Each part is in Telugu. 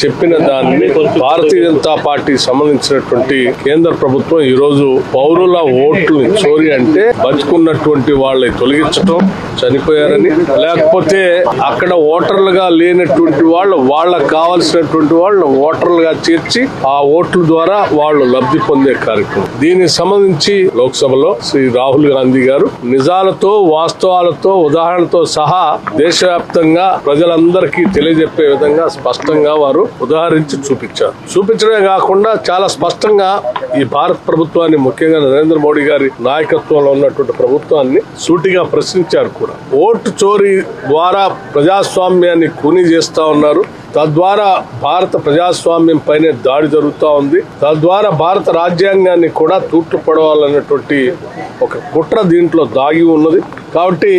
చెప్పిన దాన్ని భారతీయ జనతా పార్టీ సంబంధించినటువంటి కేంద్ర ప్రభుత్వం ఈ రోజు పౌరుల ఓట్లు చోరీ అంటే బతుకున్నటువంటి వాళ్ళని తొలగించడం చనిపోయారని. లేకపోతే అక్కడ ఓటర్లుగా లేనటువంటి వాళ్ళు వాళ్ళకు కావాల్సినటువంటి వాళ్ళు ఓటర్లుగా చేర్చి ఆ ఓట్ల ద్వారా వాళ్ళు లబ్ధి పొందే కార్యక్రమం. దీనికి సంబంధించి లోక్సభలో శ్రీ రాహుల్ గాంధీ గారు నిజాలతో వాస్తవాలతో ఉదాహరణతో సహా దేశవ్యాప్తంగా ప్రజలందరికీ తెలియజెప్పే విధంగా స్పష్టంగా వారు ఉదాహరించి చూపించారు. చూపించడమే కాకుండా చాలా స్పష్టంగా ఈ భారత ప్రభుత్వాన్ని ముఖ్యంగా నరేంద్ర మోడీ గారి నాయకత్వంలో ఉన్నటువంటి ప్రభుత్వాన్ని సూటిగా ప్రశ్నించారు కూడా. ఓటు చోరీ ద్వారా ప్రజాస్వామ్యాన్ని కూని చేస్తా ఉన్నారు. తద్వారా భారత ప్రజాస్వామ్యం పైనే దాడి జరుగుతూ ఉంది. తద్వారా భారత రాజ్యాంగాన్ని కూడా తూట్లు పడవాలనేటువంటి ఒక కుట్ర దీంట్లో దాగి ఉన్నది. కాబట్టి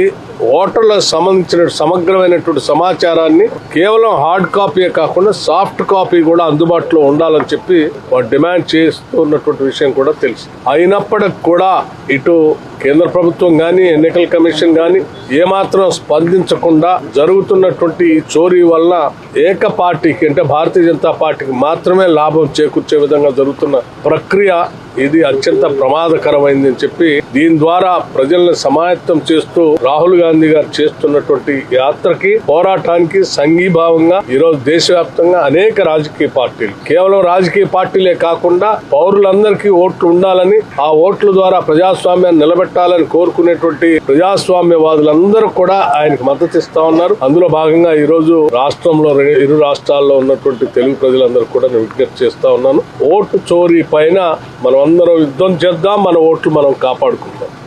ఓటర్లకు సంబంధించిన సమగ్రమైనటువంటి సమాచారాన్ని కేవలం హార్డ్ కాపీయే కాకుండా సాఫ్ట్ కాపీ కూడా అందుబాటులో ఉండాలని చెప్పి వారు డిమాండ్ చేస్తున్నటువంటి విషయం కూడా తెలుసు. అయినప్పటికి కూడా ఇటు కేంద్ర ప్రభుత్వం కానీ ఎన్నికల కమిషన్ కానీ ఏమాత్రం స్పందించకుండా జరుగుతున్నటువంటి ఈ చోరీ వల్ల ఏక పార్టీకి అంటే భారతీయ జనతా పార్టీకి మాత్రమే లాభం చేకూర్చే విధంగా జరుగుతున్న ప్రక్రియ ఇది అత్యంత ప్రమాదకరమైంది అని చెప్పి దీని ద్వారా ప్రజలను సమాయత్తం చేస్తూ రాహుల్ గాంధీ గారు చేస్తున్నటువంటి యాత్రకి పోరాటానికి సంఘీభావంగా ఈరోజు దేశవ్యాప్తంగా అనేక రాజకీయ పార్టీలు కేవలం రాజకీయ పార్టీలే కాకుండా పౌరులందరికీ ఓట్లు ఉండాలని ఆ ఓట్ల ద్వారా ప్రజాస్వామ్యాన్ని నిలబెట్టాలని కోరుకునేటువంటి ప్రజాస్వామ్యవాదులందరూ కూడా ఆయనకు మద్దతు ఇస్తా ఉన్నారు. అందులో భాగంగా ఈ రోజు రాష్ట్రంలో ఇరు రాష్ట్రాల్లో ఉన్నటువంటి తెలుగు ప్రజలందరూ కూడా నేను విజ్ఞప్తి చేస్తా ఉన్నాను. ఓటు చోరీ పైన మనం అందరం యుద్ధం చేద్దాం మన ఓట్లు మనం కాపాడుకుందాం